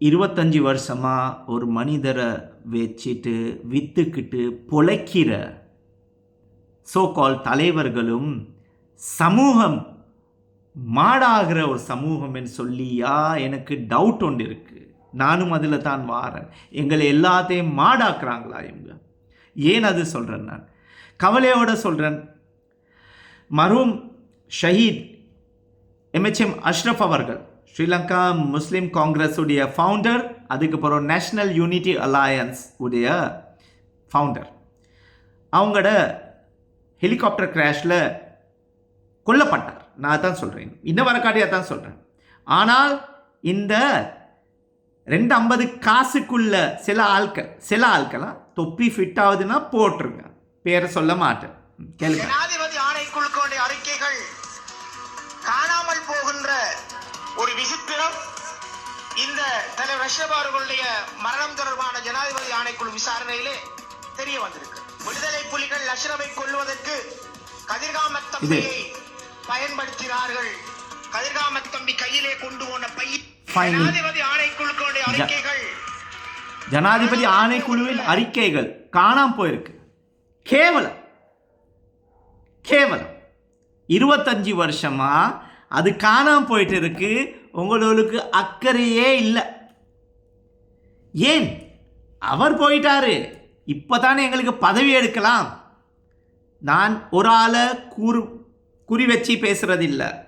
இருபத்தஞ்சி வருஷமாக ஒரு மனிதரை வச்சுட்டு விற்றுக்கிட்டு பொழைக்கிற சோகால் தலைவர்களும் சமூகம் மாடாகிற ஒரு சமூகம்னு சொல்லியா எனக்கு டவுட் ஒன்று இருக்குது நானும் அதில் தான் வாரேன். எங்களை எல்லாத்தையும் மாடாக்குறாங்களா இவங்க? ஏன் அது சொல்கிறேன் நான்? கவலையோடு சொல்கிறேன் மரும் ஷஹீத் எம்ஹெச்எம் அஷ்ரஃப் அவர்கள் ஸ்ரீலங்கா முஸ்லீம் காங்கிரஸ் உடைய ஃபவுண்டர் அதுக்கப்புறம் நேஷ்னல் யூனிட்டி அலையன்ஸ் உடைய ஃபவுண்டர் அவங்களோட ஹெலிகாப்டர் கிராஷில் கொல்லப்பட்டார். நான் தான் சொல்கிறேன் இன்ன வரக்காட்டியாக தான் சொல்கிறேன் ஆனால் இந்த ரெண்டு ஐம்பது காசுக்குள்ள சில ஆட்கள் சில ஆட்கள்லாம் தொப்பி ஃபிட் ஆகுதுன்னா போட்டுருங்க. பேரை சொல்ல மாட்டேன். கேளுங்க. ஒரு விசித்திரம். இந்த தலைவர் ரஷ்யப் அவர்களுடைய மரணம் தொடர்பான ஜனாதிபதி ஆணைக்குழு விசாரணையிலே தெரிய வந்திருக்கு. விடுதலை புலிகள் அஷ்ரவை கொல்வதற்கு கதிர்காமத் தம்பியை பயன்படுத்தினார்கள். கதிர்காமத் தம்பி கையிலே கொண்டு போன பை Finally. ஜனாதிபதி ஆணைக்குழுக்களுடைய அறிக்கைகள். ஜனாதிபதி ஆணைக்குழுவின் அறிக்கைகள் காணாம போயிருக்கு. கேவலம். கேவலம். இருபத்தஞ்சி வருஷமா அது காணாம போயிட்டு இருக்கு உங்களுக்கு அக்கறையே இல்லை. ஏன்? அவர் போயிட்டாரு. இப்போதானே எங்களுக்கு பதவி எடுக்கலாம். நான் ஒரு ஆளை கூறு குறி வச்சு பேசுறதில்ல.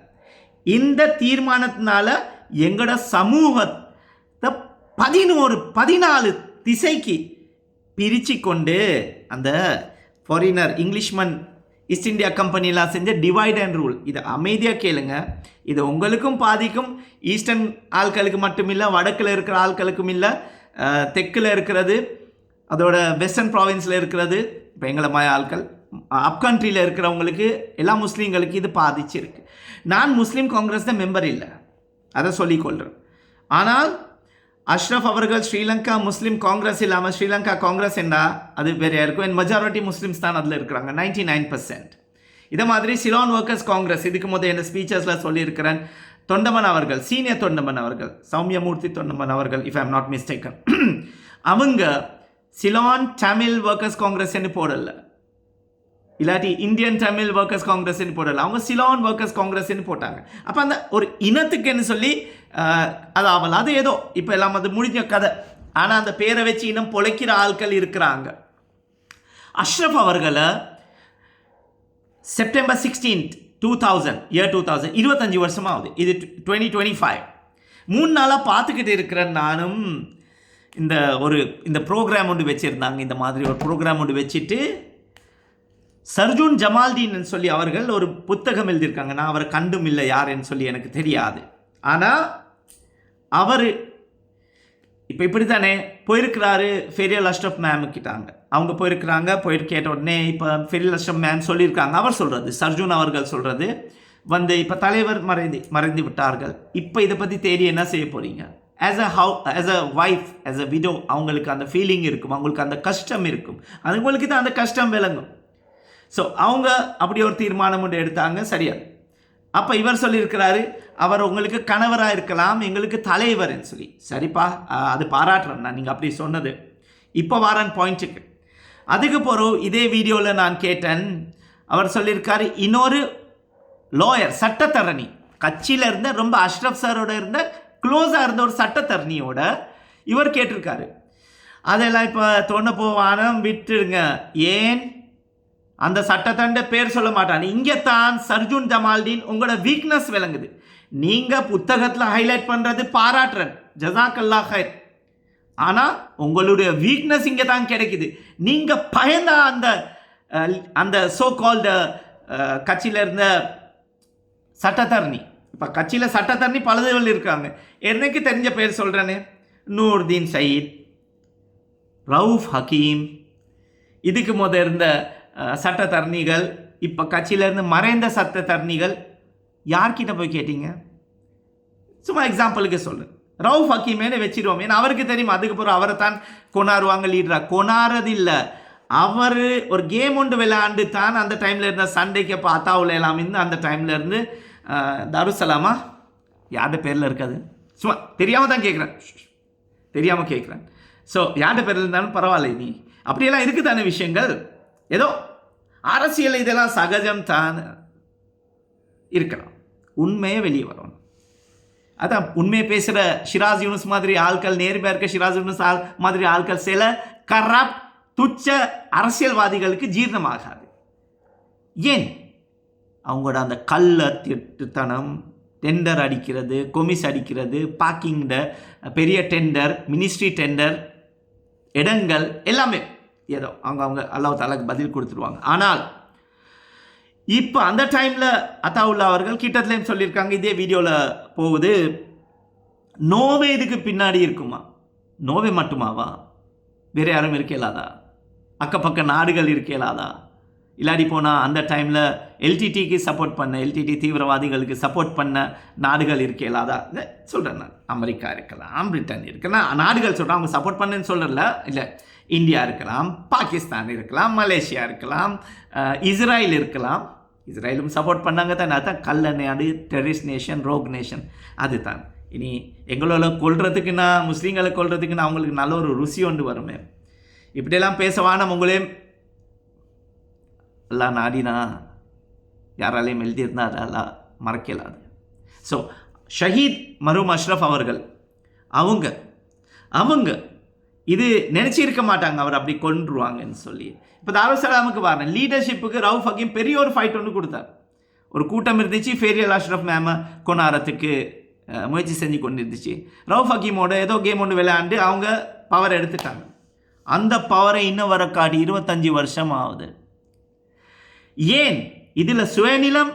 இந்த தீர்மானத்தினால எங்களோட சமூகத்தை பதினோரு பதினாலு திசைக்கு பிரித்து கொண்டு அந்த ஃபாரினர் இங்கிலீஷ்மன் ஈஸ்ட் இந்தியா கம்பெனிலாம் செஞ்ச டிவைட் அண்ட் ரூல் இதை அமைதியாக கேளுங்க. இது உங்களுக்கும் பாதிக்கும். ஈஸ்டர்ன் ஆட்களுக்கு மட்டும் இல்லை வடக்கில் இருக்கிற ஆட்களுக்கும் இல்லை. தெற்கில் இருக்கிறது அதோட வெஸ்டர்ன் ப்ராவின்ஸில் இருக்கிறது. இப்போ எங்களை மாய ஆட்கள் அப்கண்ட்ரியில் இருக்கிறவங்களுக்கு எல்லா முஸ்லீம்களுக்கு இது பாதிச்சிருக்கு. நான் முஸ்லீம் காங்கிரஸ் தான் மெம்பர் இல்லை. அதை சொல்லிக்கொள்கிறேன் ஆனால் அஷ்ரஃப் அவர்கள் ஸ்ரீலங்கா முஸ்லீம் காங்கிரஸ் இல்லாமல் ஸ்ரீலங்கா காங்கிரஸ் என்ன அது பெரிய இருக்கும் என் மெஜாரிட்டி முஸ்லீம்ஸ் தான் அதில் இருக்கிறாங்க நைன்டி நைன் பர்சன்ட் இதை மாதிரி சிலான் ஒர்க்கர்ஸ் காங்கிரஸ் இதுக்கு முதல் என்ன ஸ்பீச்சஸில் சொல்லியிருக்கிறேன் தொண்டமன் அவர்கள் சீனியர் தொண்டமன் அவர்கள் சௌமியமூர்த்தி தொண்டமன் அவர்கள் இஃப் ஐம் நாட் மிஸ்டேக்கன் அவங்க சிலான் தமிழ் ஒர்க்கர்ஸ் காங்கிரஸ் என்று போடலை. இல்லாட்டி இந்தியன் தமிழ் ஒர்க்கர்ஸ் காங்கிரஸ்ன்னு போடல. அவங்க சிலான் ஒர்க்கர்ஸ் காங்கிரஸ்ன்னு போட்டாங்க. அப்போ அந்த ஒரு இனத்துக்குன்னு சொல்லி அது அவள் அது ஏதோ இப்போ எல்லாம் அது முடிஞ்ச கதை. ஆனால் அந்த பேரை வச்சு இன்னும் பொழைக்கிற ஆட்கள் இருக்கிறாங்க. அஷ்ரஃப் அவர்களை September sixteenth two thousand year two thousand இருபத்தஞ்சி வருஷமாக ஆகுது இது டுவெண்ட்டி டுவெண்ட்டி ஃபைவ் மூணு நாளாக பார்த்துக்கிட்டு இருக்கிறேன் நானும். இந்த ஒரு இந்த ப்ரோக்ராம் ஒன்று வச்சுருந்தாங்க. இந்த மாதிரி ஒரு ப்ரோக்ராம் ஒன்று வச்சுட்டு சர்ஜூன் ஜமால்தீன் சொல்லி அவர்கள் ஒரு புத்தகம் எழுதியிருக்காங்க. நான் அவரை கண்டும் இல்லை யாருன்னு சொல்லி எனக்கு தெரியாது. ஆனால் அவர் இப்போ இப்படி தானே போயிருக்கிறாரு ஃபெரியல் அஷ்ரஃப் மேம் கிட்டாங்க. அவங்க போயிருக்கிறாங்க போயிட்டு கேட்ட உடனே இப்போ ஃபெரியல் அஷ்டப் மேம் சொல்லியிருக்காங்க. அவர் சொல்கிறது சர்ஜூன் அவர்கள் சொல்கிறது வந்து இப்போ தலைவர் மறைந்து மறைந்து விட்டார்கள். இப்போ இதை பற்றி தேடி என்ன செய்ய போகிறீங்க as a how as a wife as a widow அவங்களுக்கு அந்த ஃபீலிங் இருக்கும் அவங்களுக்கு அந்த கஷ்டம் இருக்கும். அவங்களுக்கு தான் அந்த கஷ்டம் விளங்கும். ஸோ அவங்க அப்படி ஒரு தீர்மானம் ஒன்று எடுத்தாங்க. சரியா? அப்போ இவர் சொல்லியிருக்கிறாரு அவர் உங்களுக்கு கணவராக இருக்கலாம் எங்களுக்கு தலைவர்னு சொல்லி. சரிப்பா அது பாராட்டுறேன் நான் நீங்கள் அப்படி சொன்னது. இப்போ வாரன் பாயிண்ட்டுக்கு. அதுக்கு பிறகு இதே வீடியோவில் நான் கேட்டேன். அவர் சொல்லியிருக்காரு இன்னொரு லோயர் சட்டத்தரணி. கட்சியில் இருந்த ரொம்ப அஷ்ரஃப் சாரோட இருந்த க்ளோஸாக இருந்த ஒரு சட்டத்தரணியோட இவர் கேட்டிருக்காரு. அதெல்லாம் இப்போ தோண போவானம் விட்டுடுங்க ஏன்? அந்த சட்டத்தண்ட பேர் சொல்ல மாட்டான். இங்கே தான் சர்ஜுன் ஜமால்தீன் உங்களோட வீக்னஸ் விளங்குது. நீங்கள் புத்தகத்தில் ஹைலைட் பண்ணுறது பாராட்டுறேன். ஜசாக்கல்லா ஹைர் ஆனால் உங்களுடைய வீக்னஸ் இங்கே தான் கிடைக்குது. நீங்கள் பயந்த அந்த அந்த சோ கால்டு கட்சியில் இருந்த சட்டத்தரணி. இப்போ கட்சியில் சட்டத்தரணி பலதுகள் இருக்காங்க. எனக்கு தெரிஞ்ச பேர் சொல்கிறேன்னு நூர்தீன் சயீத் ரவுஃப் ஹக்கீம். இதுக்கு முத இருந்த சட்டத்தரணிகள் இப்போ கட்சியிலேருந்து மறைந்த சட்டத்தரணிகள் யார்கிட்ட போய் கேட்டீங்க? சும்மா எக்ஸாம்பிளுக்கு சொல்லு ரவுஃப் ஹக்கீமேனு வச்சிருவோம். ஏன்னா அவருக்கு தெரியும். அதுக்கப்புறம் அவரை தான் கொண்டாடுவாங்க லீடராக கொண்டாடுறது இல்லை. அவர் ஒரு கேம் ஒன்று விளையாண்டு தான் அந்த டைமில் இருந்த சண்டைக்கு அப்போ அத்தாவில் எல்லாம் இருந்து அந்த டைமில் இருந்து தருசலாமா? யார்ட பேரில் இருக்காது? சும்மா தெரியாமல் தான் கேட்குறேன் தெரியாமல் கேட்குறேன் ஸோ யார்கிட்ட பேரில் இருந்தாலும் பரவாயில்ல நீ. அப்படியெல்லாம் இருக்குதானே விஷயங்கள்? ஏதோ அரசியல் இதெல்லாம் சகஜம் தான் இருக்கலாம். உண்மையை வெளியே வரணும். அதான் உண்மையை பேசுகிற ஷிராஸ் யூனுஸ் மாதிரி ஆட்கள் நேர்மையாக இருக்க ஷிராஸ் யூனுஸ் ஆள் மாதிரி ஆட்கள் சில கரப்ட் துச்ச அரசியல்வாதிகளுக்கு ஜீரணமாகாது. ஏன்? அவங்களோட அந்த கல் திட்டுத்தனம் டெண்டர் அடிக்கிறது கொமிஸ் அடிக்கிறது பார்க்கிங்கிற பெரிய டெண்டர் மினிஸ்ட்ரி டெண்டர் இடங்கள் எல்லாமே. ஏதோ அவங்க அவங்க அல்லாஹ் தாலாக்கு பதில் கொடுத்துருவாங்க. ஆனால் இப்போ அந்த டைமில் அத்தாவுல்லா அவர்கள் கிட்டத்துலேயும் சொல்லியிருக்காங்க? இதே வீடியோவில் போகுது. நோவே இதுக்கு பின்னாடி இருக்குமா? நோவே மட்டுமாவா? வேறு யாரும் இருக்கலாதா? அக்கப்பக்க நாடுகள் இருக்கலாதா? இல்லாடி போனால் அந்த டைமில் எல்டிடிக்கு சப்போர்ட் பண்ண எல்டிடி தீவிரவாதிகளுக்கு சப்போர்ட் பண்ண நாடுகள் இருக்கலாதா? சொல்கிறேன் நான். அமெரிக்கா இருக்கலாம் பிரிட்டன் இருக்கலாம். நாடுகள் சொல்கிறேன் அவங்க சப்போர்ட் பண்ணேன்னு சொல்கிறல இல்லை இந்தியா இருக்கலாம் பாகிஸ்தான் இருக்கலாம் மலேசியா இருக்கலாம் இஸ்ரேல் இருக்கலாம். இஸ்ரேலும் சப்போர்ட் பண்ணாங்க தானே அதான் கல்ல நாடு டெரரிஸ்ட் நேஷன் ரோக் நேஷன் அதுதான். இனி எங்களோட கொள்றதுக்குன்னா முஸ்லீம்களை கொள்றதுக்குன்னா அவங்களுக்கு நல்ல ஒரு ருசி ஒன்று வருமே. இப்படியெல்லாம் பேசவான உங்களே. எல்லாம் நாடினா யாராலையும் எழுதியிருந்தா அதெல்லாம் மறக்கலாது. ஸோ ஷஹீத் மரும் அஷ்ரஃப் அவர்கள் அவங்க அவங்க இது நினச்சிருக்க மாட்டாங்க அவர் அப்படி கொன்றுவாங்கன்னு சொல்லி. இப்போ தாருசலாமுக்கு வரேன் லீடர்ஷிப்புக்கு ரவு ஃபக்கீம் பெரிய ஒரு ஃபைட் ஒன்று கொடுத்தார். ஒரு கூட்டம் இருந்துச்சு ஃபேரியல் அஷ்ரஃப் மேம கொண்டாடுறதுக்கு முயற்சி செஞ்சு கொண்டு இருந்துச்சு ரவுஃப் ஹக்கீமோட ஏதோ கேம் ஒன்று விளையாண்டு அவங்க பவர் எடுத்துட்டாங்க. அந்த பவரை இன்னும் வர காட்டி இருபத்தஞ்சி வருஷம் ஆகுது. ஏன்? இதில் சுயநிலம்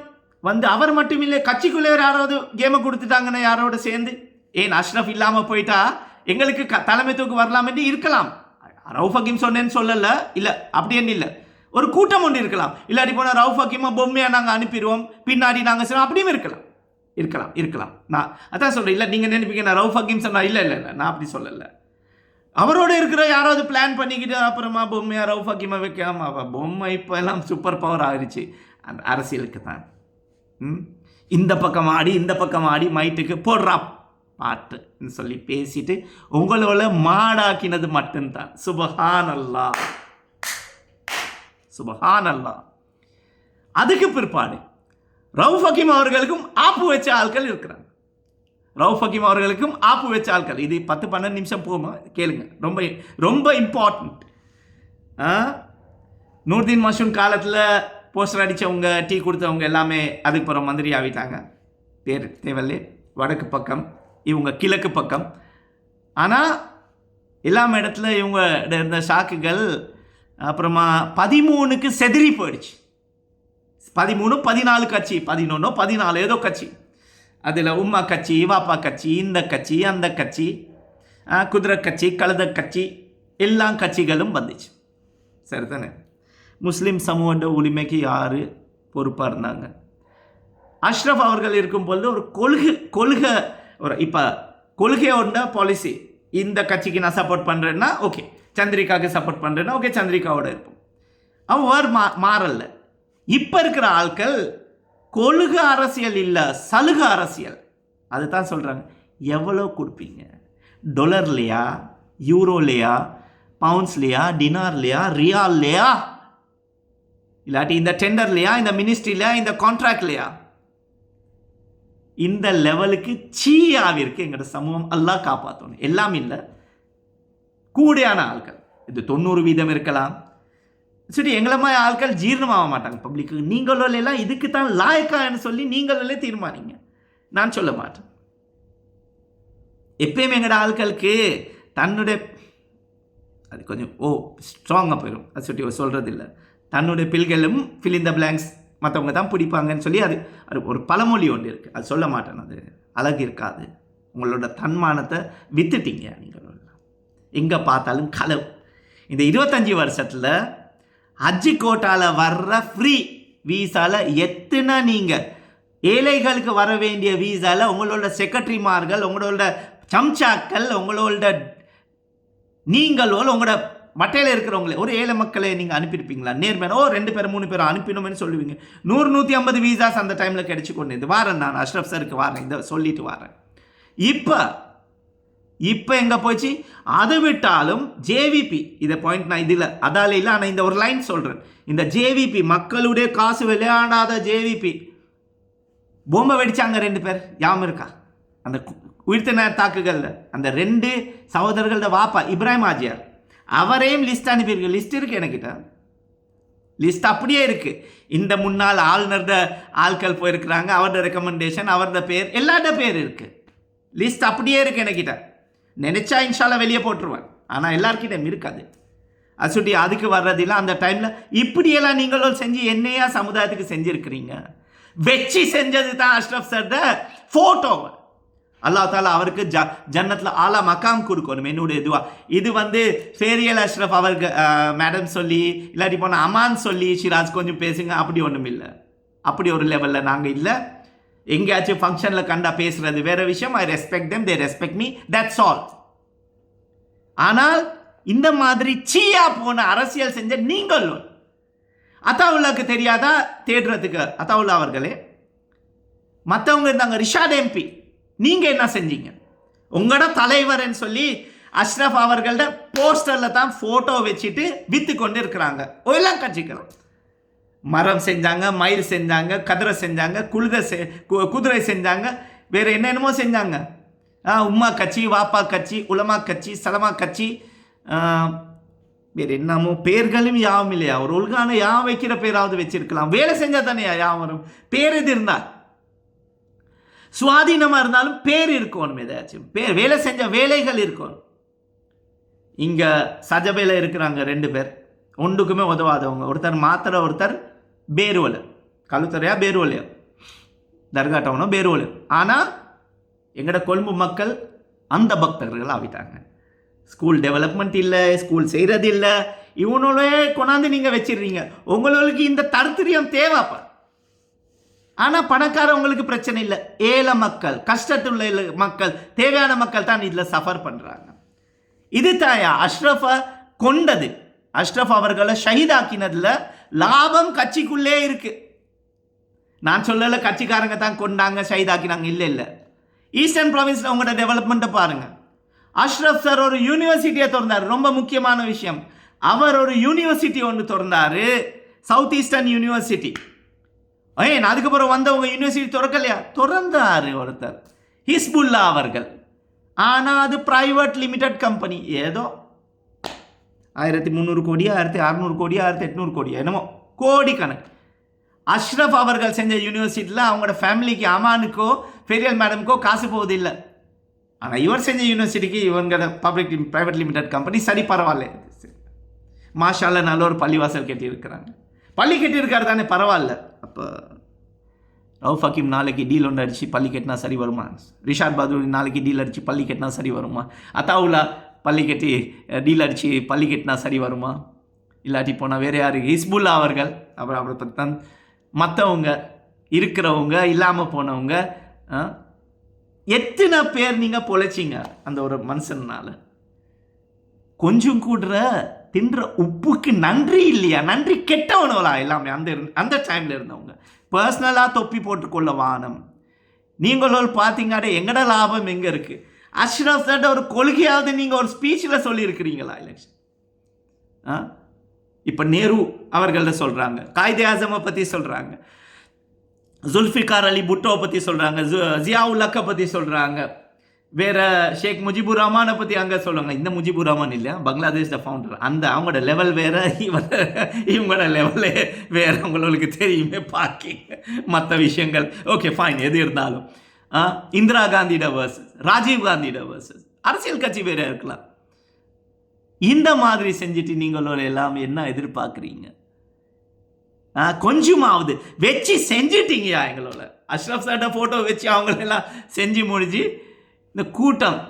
வந்து அவர் மட்டும் இல்லை கட்சிக்குள்ளே யாராவது கேமை கொடுத்துட்டாங்கன்னா யாரோட சேர்ந்து? ஏன் அஷ்ரஃப் இல்லாமல் போயிட்டா? எங்களுக்கு க தலைமைத்துவக்கு வரலாம் என்று இருக்கலாம். ரவுஃப் ஹக்கீம் சொன்னேன்னு சொல்லலை. இல்லை அப்படின்னு இல்லை. ஒரு கூட்டம் ஒன்று இருக்கலாம். இல்லாட்டி போனால் ரவுஃப் ஹக்கீமை பொம்மையாக நாங்கள் அனுப்பிடுவோம். பின்னாடி நாங்கள் செய்வோம் அப்படியும் இருக்கலாம். இருக்கலாம் இருக்கலாம். நான் அதான் சொல்கிறேன் இல்லை நீங்கள் நினைப்பீங்க நான் ரவுஃப் ஹக்கீம் சொன்னா இல்லை இல்லை இல்லை நான் அப்படி சொல்லலை. அவரோட இருக்கிற யாராவது பிளான் பண்ணிக்கிட்டு அப்புறமா பொம்மையாக ரவுஃப் ஹக்கீமை வைக்காம பொம்மை இப்போ எல்லாம் சூப்பர் பவர் ஆகிடுச்சு அந்த அரசியலுக்கு தான். ம்? இந்த பக்கம் ஆடி இந்த பக்கம் ஆடி மைட்டுக்கு போடுறா. பாட்டுன்னு சொல்லி பேசிட்டு உங்களோட மாடாக்கினது மட்டும்தான். சுபஹான் அல்லா சுபஹான் அல்லா அதுக்கு பிற்பாடு ரவுஃப் ஹக்கீம் அவர்களுக்கும் ஆப்பு வச்ச ஆட்கள் இருக்கிறாங்க. ரவுஃப் ஹக்கீம் அவர்களுக்கும் ஆப்பு வச்ச ஆட்கள். இது பத்து பன்னெண்டு நிமிஷம் போகுமா கேளுங்க. ரொம்ப ரொம்ப இம்பார்ட்டண்ட் நூர்தீன் மஷூன் காலத்தில் போஸ்டர் அடித்தவங்க டீ கொடுத்தவங்க எல்லாமே அதுக்கு அப்புறம் மந்திரி ஆகிட்டாங்க. பேர் தேவையில்லை வடக்கு பக்கம். இவங்க கிழக்கு பக்கம். ஆனால் எல்லா இடத்துல இவங்க இருந்த ஷாக்குகள் அப்புறமா பதிமூணுக்கு செதறி போயிடுச்சு. பதிமூணு பதினாலு கட்சி பதினொன்று பதினாலு ஏதோ கட்சி. அதில் உம்மா கட்சி வாப்பா கட்சி இந்த கட்சி அந்த கட்சி குதிரை கட்சி கழுத கட்சி எல்லா கட்சிகளும் வந்துச்சு. சரிதானே? முஸ்லீம் சமூக உரிமைக்கு யார் பொறுப்பாக இருந்தாங்க? அஷ்ரஃப் அவர்கள் இருக்கும்பொழுது ஒரு கொள்கை கொள்கை ஒரு இப்போ கொள்கையோட பாலிசி இந்த கட்சிக்கு நான் சப்போர்ட் பண்ணுறேன்னா ஓகே சந்திரிகாவுக்கு சப்போர்ட் பண்ணுறேன்னா ஓகே சந்திரிகாவோட இருப்போம். அவன் வேறு மா மாறல. இப்போ இருக்கிற ஆட்கள் கொழுகு அரசியல் இல்லை சலுகை அரசியல். அதுதான் சொல்கிறாங்க எவ்வளோ கொடுப்பீங்க? டொலர்லையா யூரோலையா பவுன்ஸ்லையா டினார்லையா ரியால்லையா இல்லாட்டி இந்த டெண்டர்லையா இந்த மினிஸ்ட்ரிலையா இந்த கான்ட்ராக்ட்லையா இந்த லெவலுக்கு சீயாவிற்கு எங்களோட சமூகம் எல்லாம் காப்பாற்றணும் எல்லாம் இல்லை. கூடையான ஆட்கள் இது தொண்ணூறு வீதம் இருக்கலாம். சரி எங்களை மாதிரி ஆட்கள் ஜீரணமாக மாட்டாங்க. பப்ளிக்கு நீங்களோட எல்லாம் இதுக்கு தான் லாயக்கான்னு சொல்லி நீங்களே தீர்மானிங்க. நான் சொல்ல மாட்டேன். எப்பயுமே எங்களோட ஆட்களுக்கு தன்னுடைய அது கொஞ்சம் ஓ ஸ்ட்ராங்காக போயிடும் அது சொல்லி சொல்கிறது இல்லை தன்னுடைய பில்களும் ஃபில் இன் த பிளாங்க்ஸ் மற்றவங்க தான் பிடிப்பாங்கன்னு சொல்லி அது அது ஒரு பழமொழி ஒன்று இருக்குது அது சொல்ல மாட்டேன். அது அழகு இருக்காது. உங்களோட தன்மானத்தை வித்துட்டீங்க நீங்கள். எங்கே பார்த்தாலும் களவு இந்த இருபத்தஞ்சி வருஷத்தில் ஹஜ்ஜி கோட்டாவில் வர்ற ஃப்ரீ வீசாவில் எத்தனை நீங்கள் ஏழைகளுக்கு வர வேண்டிய வீசாவில் உங்களோட செக்ரட்டரிமார்கள் உங்களோட சம்சாக்கள் உங்களோட நீங்களோ உங்களோட மட்டையில் இருக்கிறவங்களே ஒரு ஏழை மக்களை நீங்கள் அனுப்பியிருப்பீங்களா? நேர்மையான ஓ ரெண்டு பேரும் மூணு பேரும் அனுப்பினோம்னு சொல்லுவீங்க. நூறு நூற்றி ஐம்பது வீசாஸ் அந்த டைமில் கிடைச்சி கொண்டு இது. வாரேன் நான் அஷ்ரப் சருக்கு வாரேன் இதை சொல்லிட்டு வாரேன். இப்போ இப்போ எங்கே போச்சு? அதை விட்டாலும் ஜேவிபி இதை பாயிண்ட் நான் இதில் அதால இல்லை ஆனால் இந்த ஒரு லைன் சொல்கிறேன் இந்த ஜேவிபி மக்களுடைய காசு விளையாடாத ஜேவிபி பொம்மை வெடிச்சாங்க ரெண்டு பேர் யாம் இருக்கா? அந்த கு- தாக்குகளில் அந்த ரெண்டு சகோதரர்களோட வாப்பா இப்ராஹிம் ஆஜியார். அவரையும் லிஸ்ட் அனுப்பியிருக்கு லிஸ்ட் இருக்குது என்கிட்ட லிஸ்ட் அப்படியே இருக்குது இந்த முன்னாள் ஆளுநர்த ஆட்கள் போயிருக்கிறாங்க அவரோட ரெக்கமெண்டேஷன் அவரோட பேர் எல்லாரோட பேர் இருக்குது லிஸ்ட் அப்படியே இருக்குது எனக்கிட்ட. நினச்சா இன்ஷால வெளியே போட்டுருவேன். ஆனால் எல்லாருக்கிட்டையும் இருக்காது. அசுட்டி அதுக்கு வர்றதில்ல அந்த டைமில் இப்படியெல்லாம் நீங்களும் செஞ்சு என்னையா சமுதாயத்துக்கு செஞ்சுருக்கிறீங்க? வச்சு செஞ்சது தான் அஷ்ரஃப் சார் ஃபோட்டோவை அல்லாஹ் தாலா அவருக்கு ஜ ஜன்னத்தில் ஆலா மக்காம் கொடுக்கணும் என்னுடைய இதுவா இது வந்து ஃபேரியல் அஷ்ரஃப் அவருக்கு மேடம் சொல்லி இல்லாட்டி போன அமான் சொல்லி ஷிராஜ் கொஞ்சம் பேசுங்க அப்படி ஒன்றும் இல்லை. அப்படி ஒரு லெவலில் நாங்கள் இல்லை. எங்கேயாச்சும் ஃபங்க்ஷனில் கண்டா பேசுறது வேற விஷயம் I respect them they respect me that's all ஆனால் இந்த மாதிரி சீயா போன அரசியல் செஞ்ச நீங்களும் அத்தாவுல்லாவுக்கு தெரியாதா? தேடுறதுக்கு அத்தாவுல்லா அவர்களே மற்றவங்க இருந்தாங்க ரிஷாட் எம்பி நீங்கள் என்ன செஞ்சீங்க? உங்களோட தலைவர்னு சொல்லி அஷ்ரஃப் அவர்கள்ட போஸ்டரில் தான் ஃபோட்டோ வச்சுட்டு விற்று கொண்டு இருக்கிறாங்க எல்லாம் கட்சிக்கலாம் மரம் செஞ்சாங்க மயில் செஞ்சாங்க கதிரை செஞ்சாங்க குழுத செ கு- குதிரை செஞ்சாங்க. வேறு என்னென்னமோ செஞ்சாங்க. ஆ, உம்மா கட்சி வாப்பா கட்சி உலமா கட்சி சலமா கட்சி. வேறு வேற என்னமோ பேர்களும் யாவும் இல்லையா? ஒரு ஒழுங்கான யாவும் வைக்கிற பேராவது வச்சிருக்கலாம். வேலை செஞ்சால் தானே யாவும் வரும். பேர் எது இருந்தால் சுவாதீனமாக இருந்தாலும் பேர் இருக்கணும் ஏதாச்சும். பேர் வேலை செஞ்ச வேலைகள் இருக்கணும். இங்கே சஜபையில் இருக்கிறாங்க ரெண்டு பேர். ஒன்றுக்குமே உதவாதவங்க. ஒருத்தர் மாத்திர ஒருத்தர் பேருவல். கழுத்தரையா பேருவலையா தர்கா டவுனோ பேருவல். ஆனால் எங்களோட கொழும்பு மக்கள் அந்த பக்தர்கள் ஆகிட்டாங்க. ஸ்கூல் டெவலப்மெண்ட் இல்லை ஸ்கூல் செய்கிறது இல்லை. இவனோட கொண்டாந்து நீங்கள் வச்சிடுறீங்க. உங்களுக்கு இந்த தருத்திரியம் தேவைப்பா. ஆனால் பணக்காரவங்களுக்கு பிரச்சனை இல்லை. ஏழை மக்கள் கஷ்டத்துள்ள மக்கள் தேவையான மக்கள் தான் இதில் சஃபர் பண்ணுறாங்க இது தாயா அஷ்ரஃபை கொண்டது. அஷ்ரஃப் அவர்களை ஷஹீதாக்கினதுல லாபம் கட்சிக்குள்ளே இருக்குது நான் சொல்லலை கட்சிக்காரங்க தான் கொண்டாங்க ஷஹீதாக்கினாங்க. இல்லை இல்லை. ஈஸ்டர்ன் ப்ராவின்ஸில் உங்களோட டெவலப்மெண்ட்டை பாருங்கள் அஷ்ரஃப் சார் ஒரு யூனிவர்சிட்டியை திறந்தார். ரொம்ப முக்கியமான விஷயம். அவர் ஒரு யூனிவர்சிட்டி ஒன்று திறந்தார். சவுத் ஈஸ்டர்ன் யூனிவர்சிட்டி ஏன் அதுக்கப்புறம் வந்தவங்க யூனிவர்சிட்டி திறக்கலையா? திறந்தார் ஒருத்தர். ஹிஸ்புல்லா அவர்கள். ஆனால் அது ப்ரைவேட் லிமிடெட் கம்பெனி ஏதோ ஆயிரத்தி முந்நூறு கோடி ஆயிரத்தி அறநூறு கோடி ஆயிரத்தி எட்நூறு கோடி என்னமோ கோடி கணக்கு. அஷ்ரஃப் அவர்கள் செஞ்ச யூனிவர்சிட்டியில் அவங்களோட ஃபேமிலிக்கு அமானுக்கோ பெரியல் மேடமுக்கோ காசு போவதில்லை. ஆனால் இவர் செஞ்ச யூனிவர்சிட்டிக்கு இவங்களோட பப்ளிக் ப்ரைவேட் லிமிடெட் கம்பெனி சரி பரவாயில்ல. மாஷால நல்ல ஒரு பள்ளிவாசல் கட்டியிருக்கிறாங்க. பள்ளி கட்டியிருக்காரு தானே பரவாயில்ல. அப்போ ரவுஃப் ஹக்கீம் நாளைக்கு டீல் ஒன்று அடித்து பள்ளி கட்டினா சரி வருமா? ரிஷாத் பாதூர் நாளைக்கு டீல் அடித்து பள்ளி கட்டினா சரி வருமா? அத்தாவுலா பள்ளி கட்டி டீல் அடித்து பள்ளி கட்டினா சரி வருமா? இல்லாட்டி போனால் வேறு யார்? ஹிஸ்புல்லா அவர்கள் அப்புறம் அவரை பற்றி தான் மற்றவங்க இருக்கிறவங்க இல்லாமல் போனவங்க ஆ? எத்தனை பேர் நீங்கள் பொழைச்சிங்க? அந்த ஒரு மனுஷனால். கொஞ்சம் கூட தின்ற உப்புக்கு நன்றி இல்லையா? நன்றி கெட்டவனவளா? எல்லாமே அந்த அந்த டைமில் இருந்தவங்க. பர்சனலாக தொப்பி போட்டுக்கொள்ள வானம். நீங்களோட பார்த்தீங்கன்னா எங்கட லாபம் எங்கே இருக்குது அஷ்ரஃப் சார்ட்ட ஒரு கொள்கையாவது நீங்கள் ஒரு ஸ்பீச்சில் சொல்லியிருக்கிறீங்களா எலெக்ஷன் ஆ? இப்போ நேரு அவர்கள்ட்ட சொல்கிறாங்க காயிதே ஆசமை பற்றி சொல்கிறாங்க ஜுல்ஃபிகார் அலி புட்டோவை பற்றி சொல்கிறாங்க ஜியாவுல்லக்கை பற்றி சொல்கிறாங்க வேற ஷேக் முஜிபுர் ரஹ்மானை பற்றி அங்கே சொல்லுவாங்க இந்த முஜிபுர் ரஹ்மான் இல்லையா? பங்களாதேஷில் ஃபவுண்டர் அந்த அவங்களோட லெவல் வேற இவங்க இவங்களோட லெவலே வேற. உங்களுக்கு தெரியுமே பார்க்கிங்க மற்ற விஷயங்கள். ஓகே ஃபைன் எது இருந்தாலும். ஆ, இந்திரா காந்தியிட வர்சஸ் ராஜீவ் காந்தியிட வர்சஸ் அரசியல் கட்சி வேற இருக்கலாம். இந்த மாதிரி செஞ்சுட்டு நீங்களோட எல்லாம் என்ன எதிர்பார்க்குறீங்க? ஆ, கொஞ்சமாவது வச்சு செஞ்சிட்டீங்கயா எங்களோட? அஷ்ரஃப் சார்ட்ட ஃபோட்டோ வச்சு அவங்களெல்லாம் செஞ்சு முடிஞ்சு இந்த கூட்டம்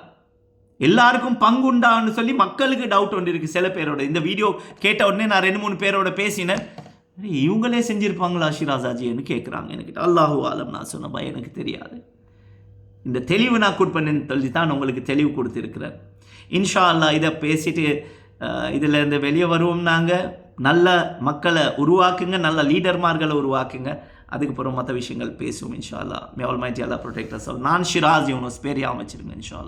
எல்லாருக்கும் பங்கு உண்டான்னு சொல்லி மக்களுக்கு டவுட் ஒன்று இருக்குது சில பேரோட. இந்த வீடியோ கேட்ட உடனே நான் ரெண்டு மூணு பேரோட பேசினேன். இவங்களே செஞ்சுருப்பாங்களா ஷிராஜாஜின்னு கேட்குறாங்க எனக்கு அல்லாஹு ஆலம் நான் சொன்னப்பா எனக்கு தெரியாது. இந்த தெளிவு நான் கொடுப்பேன்னு சொல்லி தான் உங்களுக்கு தெளிவு கொடுத்துருக்குறேன். இன்ஷா அல்லாஹ் இதை பேசிட்டு இதில் இருந்து வெளியே வருவோம் நாங்கள் நல்ல மக்களை உருவாக்குங்க நல்ல லீடர்மார்களை உருவாக்குங்க. அதுக்கப்புறம் மற்ற விஷயங்கள் பேசுவோம் இன்ஷா அல்லாஹ் மே ஆல் மைட்டி அல்லா நான் ஷிராஜ் யூனஸ் பேர் அமைச்சிருங்க வச்சிருங்க இன்ஷா